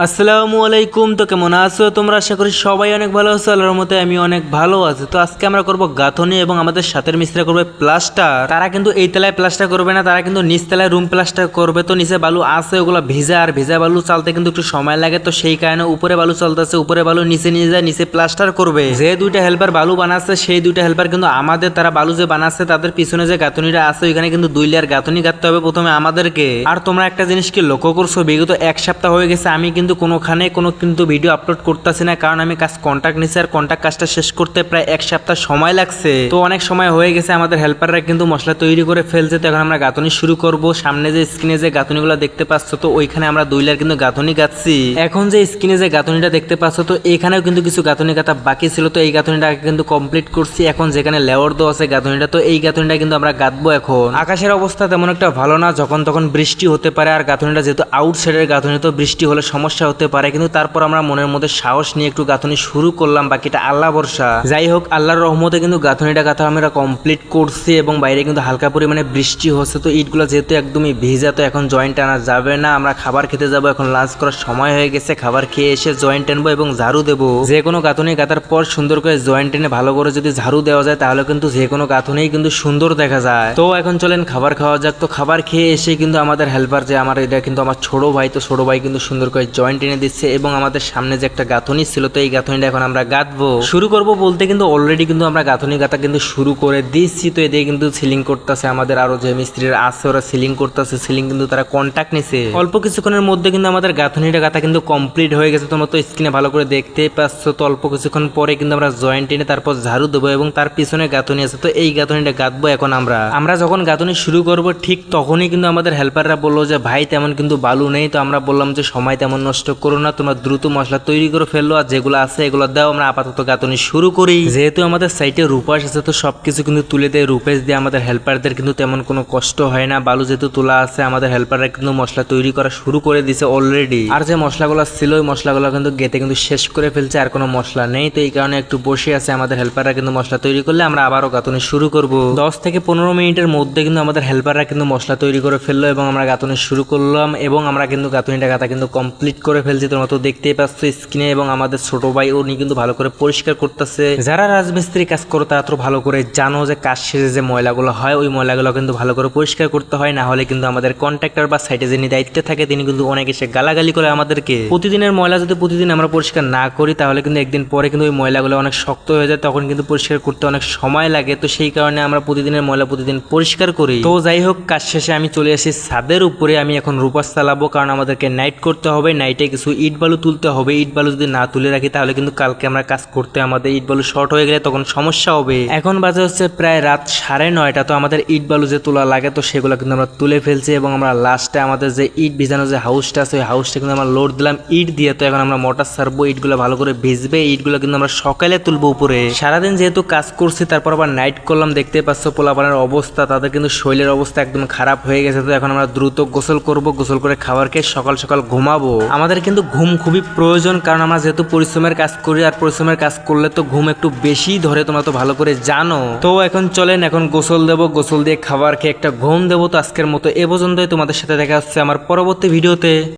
আসসালামু আলাইকুম, তো কেমন আছো তোমরা? আশা করি সবাই অনেক ভালো আছো, আল্লাহর মতে আমি অনেক ভালো আছি। তো আজকে আমরা করব গাঁথনি এবং আমাদের সাথের মিস্ত্রি করবে প্লাস্টার। তারা কিন্তু এই তলায় প্লাস্টার করবে না, তারা কিন্তু নিচ তলায় রুম প্লাস্টার করবে। তো নিচে বালু আছে, ওগুলো ভিজা, আর ভিজা বালু চালতে কিন্তু একটু সময় লাগে। তো সেই কারণে উপরে বালু চলতেছে, উপরে বালু নিচে নিয়ে যায়, নিচে প্লাস্টার করবে। যে দুইটা হেল্পার বালু বানাচ্ছে, সেই দুইটা হেল্পার কিন্তু আমাদের, তারা বালু যে বানাচ্ছে, তাদের পিছনে যে গাঁথনিটা আছে, ওইখানে কিন্তু দুই লেয়ার গাঁথনি গাঁথতে হবে প্রথমে আমাদেরকে। আর তোমরা একটা জিনিস কি লক্ষ্য করছ? বিগত এক সপ্তাহ হয়ে গেছে, আমি কিন্তু কোনোখানে কোনো কিন্তু ভিডিও আপলোড করতেছি না, কারণ আমি কাজ কন্ট্যাক্ট নিছি আর কন্ট্যাক্ট কাজটা শেষ করতে প্রায় এক সপ্তাহ সময় লাগছে। তো অনেক সময় হয়ে গেছে, আমাদের হেল্পাররা কিন্তু মশলা তৈরি করে ফেলছে। তো এখন আমরা গাঁথনি শুরু করব। সামনে যে স্ক্রিনে যে গাঁথনিগুলো দেখতে পাচ্ছ, তো ওইখানে আমরা দুই লেয়ার কিন্তু গাঁথনি গাচ্ছি এখন যে স্ক্রিনে যে গাঁথনিটা দেখতে পাচ্ছ, তো এখানেও কিন্তু কিছু গাঁথনি গাঁথা বাকি ছিল। তো এই গাঁথনিটা কিন্তু কমপ্লিট করছি। এখন যেখানে লেওয়ার দেওয়া আছে গাঁথনিটা, তো এই গাঁথনিটা কিন্তু আমরা গাঁথবো এখন। আকাশের অবস্থা তেমন একটা ভালো না। যখন তখন বৃষ্টি হতে পারে। আর গাঁথনিটা যেহেতু আউট সাইডের গাঁথনি, তো বৃষ্টি হলে সমস্যা হতে পারে, কিন্তু তারপর আমরা মনের মধ্যে সাহস নিয়ে একটু গাঁথনি শুরু করলাম, বাকিটা আল্লাহ ভরসা। যাই হোক, আল্লাহর রহমতে কিন্তু গাঁথনিটা গাঁথা আমরা কমপ্লিট করছি এবং বাইরে কিন্তু হালকা পরিমাণে বৃষ্টি হচ্ছে, তো ইটগুলো যেহেতু একদমই ভিজা, তো এখন জয়েন্ট আনা যাবে না। আমরা খাবার খেতে যাব, এখন লাঞ্চ করার সময় হয়ে গেছে, খাবার খেয়ে এসে জয়েন্ট আনব এবং ঝাড়ু দেবো। যে কোনো গাঁথনি গাঁথার পর সুন্দর করে জয়েন্ট এনে ভালো করে যদি ঝাড়ু দেওয়া যায়, তাহলে কিন্তু যে কোনো গাঁথনিই কিন্তু সুন্দর দেখা যায়। তো এখন চলেন খাবার খাওয়া যাক, তো খাবার খেয়ে এসে কিন্তু আমাদের হেল্পার যে, আমার এটা কিন্তু আমার ছোট ভাই, তো ছোট ভাই কিন্তু সুন্দর করে জয়েন্ট এনে দিচ্ছে এবং আমাদের সামনে যে একটা গাঁথনি ছিল, তো এই গাঁথনিটা এখন আমরা গাঁথবো। শুরু করব বলতে কিন্তু অলরেডি কিন্তু আমরা গাঁথনি গাঁথা কিন্তু শুরু করে দিচ্ছি, তো এদিকে কিন্তু সিলিং করতেছে আমাদের আরও যে মিস্ত্রিরা আছে, ওরা সিলিং করতেছে সিলিং কিন্তু তারা কন্ট্যাক্ট নিছে। অল্প কিছুক্ষণের মধ্যে কিন্তু আমাদের গাঁথনিটা গাঁথা কিন্তু কমপ্লিট হয়ে গেছে, তোমরা তো স্ক্রিনে ভালো করে দেখতেই পাচ্ছ, তো অল্প কিছুক্ষণ পরে কিন্তু আমরা জয়েন্ট এনে তারপর ঝাড়ু দেবো এবং তার পিছনে গাঁথনি আছে, তো এই গাঁথনিটা গাঁথবো এখন আমরা। আমরা যখন গাঁথনি শুরু করব ঠিক তখনই কিন্তু আমাদের হেল্পাররা বলল যে, ভাই, তেমন কিন্তু বালু নেই। তো আমরা বললাম যে, সময় তেমন নষ্ট করো না, তোমরা দ্রুত মশলা তৈরি করে ফেলল আর যেগুলো আছে এগুলো দাও, আমরা আপাতত গাঁথনি শুরু করি। যেহেতু আমাদের সাইটে রূপাস আছে, তো সবকিছু কিন্তু তুলে দেয় রূপেশ দিয়ে। আমাদের হেল্পারদের কিন্তু তেমন কোনো কষ্ট হয় না। বালু যেহেতু তোলা আছে, আমাদের হেল্পাররা কিন্তু মশলা তৈরি করা শুরু করে দিছে অলরেডি আর যে মশলাগুলো ছিল, ওই মশলাগুলো কিন্তু গেতে কিন্তু শেষ করে ফেলছে, আর কোনো মশলা নেই। তো এই কারণে একটু বসে আছে আমাদের হেল্পাররা কিন্তু মশলা তৈরি করলে, আমরা আবারও গাঁথনি শুরু করব। দশ থেকে পনেরো মিনিটের মধ্যে কিন্তু আমাদের হেল্পাররা কিন্তু মশলা তৈরি করে ফেলল এবং আমরা গাঁথনি শুরু করলাম এবং আমরা কিন্তু গাঁথনিটা গাঁথা কিন্তু কমপ্লিট করে ফেলছি, তোমরা তো দেখতেই পাচ্ছ স্ক্রিনে এবং আমাদের ছোট ভাই উনি কিন্তু ভালো করে পরিষ্কার করতেছে। যারা রাজমিস্ত্রি কাজ করো, তারা তো ভালো করে জানো যে কাজ শেষে যে ময়লাগুলো হয়, ওই ময়লাগুলো কিন্তু ভালো করে পরিষ্কার করতে হয়, না হলে কিন্তু আমাদের কন্ট্রাক্টর বা সাইটে যিনি দায়িত্বে থাকে, তিনি কিন্তু অনেক এসে গালাগালি করে আমাদেরকে। প্রতিদিনের ময়লা যদি প্রতিদিন আমরা পরিষ্কার না করি, তাহলে কিন্তু একদিন পরে কিন্তু ওই ময়লাগুলো অনেক শক্ত হয়ে যায়, তখন কিন্তু পরিষ্কার করতে অনেক সময় লাগে। তো সেই কারণে আমরা প্রতিদিনের ময়লা প্রতিদিন পরিষ্কার করি। তো যাই হোক, কাজ শেষে আমি চলে আসি ছাদের উপরে, আমি এখন রূপাস চালাবো, কারণ আমাদেরকে নাইট করতে হবে। নাইটে কিছু ইট বালু তুলতে হবে। ইট বালু যদি না তুলে রাখি, তাহলে কিন্তু কালকে আমরা কাজ করতে আমাদের ইট বালু শর্ট হয়ে গেলে তখন সমস্যা হবে। এখন বাজে হচ্ছে প্রায় রাত সাড়ে নয়টা, তো আমাদের ইট বালু যে তোলা লাগে, তো সেগুলো কিন্তু আমরা তুলে ফেলছি এবং আমরা লাস্টে আমাদের যে ইট ভিজানো যে হাউসটা আছে, ওই হাউসটা কিন্তু আমরা লোড দিলাম ইট দিয়ে, তো এখন আমরা মোটর সারবো ইটগুলো ভালো করে ভিজবে, ইটগুলো কিন্তু আমরা সকালে তুলবো উপরে। সারাদিন যেহেতু কাজ করছি, তারপর আবার নাইট করলাম, দেখতে পাচ্ছ পোলাপানের অবস্থা, তাদের কিন্তু শরীরের অবস্থা একদম খারাপ হয়ে গেছে, তো এখন আমরা দ্রুত গোসল করব, গোসল করে খাবার খেয়ে সকাল সকাল ঘুমাবো। আমাদের কিন্তু ঘুম খুবই প্রয়োজন, কারণ আমরা যেহেতু পরিশ্রমের কাজ করি, আর পরিশ্রমের কাজ করলে তো ঘুম একটু বেশি ধরে, তোমরা তো ভালো করে জানো। তো এখন চলেন, এখন গোসল দেবো, গোসল দিয়ে খাবার খেয়ে একটা ঘুম দেবো। তো আজকের মতো এ পর্যন্তই, তোমাদের সাথে দেখা হচ্ছে আমার পরবর্তী ভিডিওতে।